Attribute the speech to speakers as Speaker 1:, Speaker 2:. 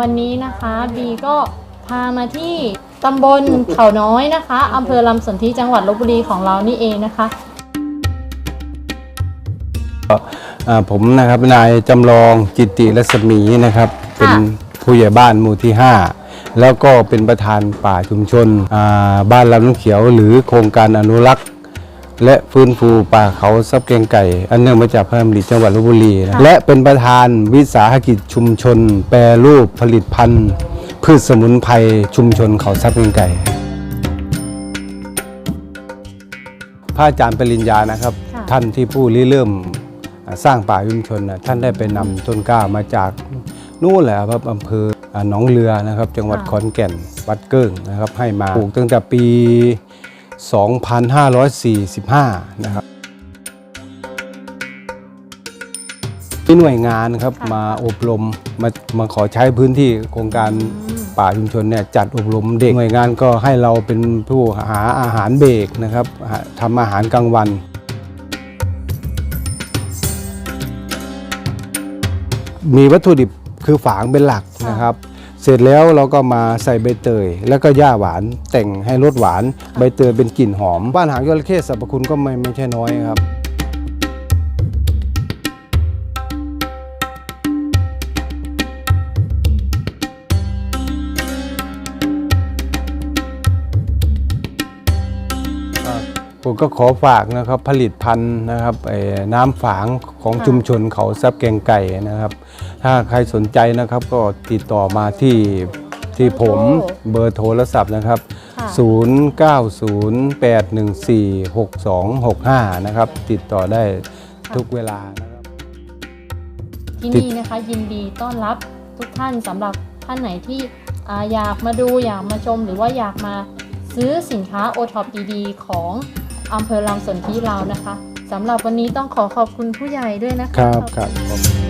Speaker 1: วันนี้นะคะบีก็พามาที่ตำบลเขาน้อยนะคะอำเภอลำสนธิจังหวัดลบบุรีของเรานี่เองนะคะ
Speaker 2: อ่าผมนะครับนายจำลองจิตติรัศมีนะครับ เป็นผู้ใหญ่บ้านหมู่ที่ 5 แล้วก็เป็นประธานป่าชุมชนอ่าบ้านลำน้ำเขียว หรือโครงการอนุรักษ์ และฟื้นฟูป่าเขาซับเกงไก่ อันเนื่องมาจากพระดำริจังหวัดลบบุรีนะและเป็นประธานวิสาหกิจชุมชน แปรรูปผลิตภัณฑ์ พืชสมุนไพรชุมชนเขาซับเกงไก่พระอาจารย์ปริญญานะครับ
Speaker 1: ค่ะ
Speaker 2: ท่านที่ผู้ริเริ่มอ่าสร้างป่าชุมชนนะท่านได้ไปนำต้นกล้ามาจากนู่นแหละครับอำเภออ่าหนองเรือนะครับ จังหวัดขอนแก่นวัดเกิ้งนะครับ ให้มาปลูกตั้งแต่ปี 2545 นะครับมีหน่วยงานครับ
Speaker 1: ค่ะ
Speaker 2: มาอบรมมามาขอใช้พื้นที่โครงการป่าชุมชนเนี่ยจัดอบรมเด็กหน่วยงานก็ให้เราเป็นผู้หาอาหารเบรกนะครับหาทำอาหารกลางวันมีวัตถุดิบคือฝางเป็นหลักนะครับ เสร็จแล้วเราก็มาใส่ใบเตย แล้วก็หญ้าหวานแต่งให้รสหวาน ใบเตยเป็นกลิ่นหอมบ้านหางจระเข้สรรพคุณก็ไม่ไม่ใช่น้อยครับ ผมก็ขอฝากนะครับผลิตภัณฑ์นะครับไอ้น้ำฝางของ
Speaker 1: ค่ะ
Speaker 2: ชุมชนเขาซับแกงไก่นะครับ ถ้าใครสนใจนะครับก็ติดต่อมาที่ที่ผมเบอร์โทรศัพท์นะครับ
Speaker 1: ค่ะ
Speaker 2: 0908146265 นะครับ ติดต่อได้ทุกเวลานะครับ
Speaker 1: ที่นี่นะคะยินดีต้อนรับทุกท่านสำหรับท่านไหนที่อ่าอยากมาดูอยากมาชมหรือว่าอยากมาซื้อสินค้าโอท็อปดีๆของ อำเภอลำสนธิเรานะคะสำหรับวันนี้ต้องขอขอบคุณผู้ใหญ่ด้วยนะคะ
Speaker 2: ครับครับ